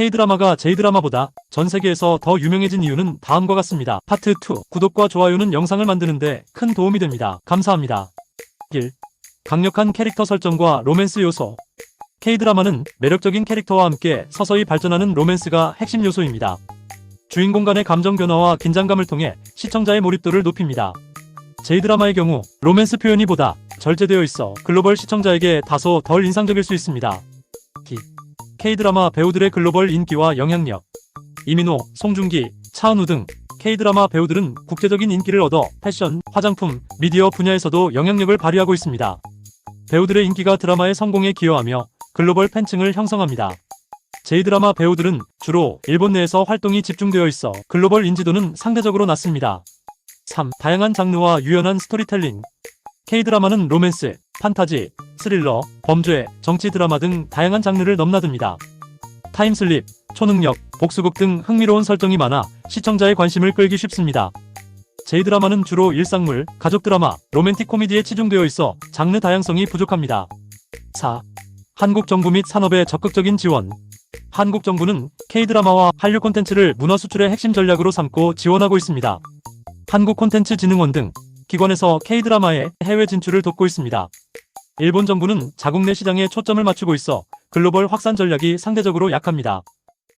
K드라마가 J드라마보다 전 세계에서 더 유명해진 이유는 다음과 같습니다. 파트 2. 구독과 좋아요는 영상을 만드는데 큰 도움이 됩니다. 감사합니다. 1. 강력한 캐릭터 설정과 로맨스 요소. K드라마는 매력적인 캐릭터와 함께 서서히 발전하는 로맨스가 핵심 요소입니다. 주인공 간의 감정 변화와 긴장감을 통해 시청자의 몰입도를 높입니다. J드라마의 경우 로맨스 표현이 보다 절제되어 있어 글로벌 시청자에게 다소 덜 인상적일 수 있습니다. 기. K드라마 배우들의 글로벌 인기와 영향력. 이민호, 송중기, 차은우 등 K드라마 배우들은 국제적인 인기를 얻어 패션, 화장품, 미디어 분야에서도 영향력을 발휘하고 있습니다. 배우들의 인기가 드라마의 성공에 기여하며 글로벌 팬층을 형성합니다. J드라마 배우들은 주로 일본 내에서 활동이 집중되어 있어 글로벌 인지도는 상대적으로 낮습니다. 3. 다양한 장르와 유연한 스토리텔링. K드라마는 로맨스, 판타지, 스릴러, 범죄, 정치 드라마 등 다양한 장르를 넘나듭니다. 타임슬립, 초능력, 복수극 등 흥미로운 설정이 많아 시청자의 관심을 끌기 쉽습니다. J드라마는 주로 일상물, 가족 드라마, 로맨틱 코미디에 치중되어 있어 장르 다양성이 부족합니다. 4. 한국 정부 및 산업의 적극적인 지원. 한국 정부는 K드라마와 한류 콘텐츠를 문화 수출의 핵심 전략으로 삼고 지원하고 있습니다. 한국콘텐츠진흥원 등 기관에서 K드라마의 해외 진출을 돕고 있습니다. 일본 정부는 자국 내 시장에 초점을 맞추고 있어 글로벌 확산 전략이 상대적으로 약합니다.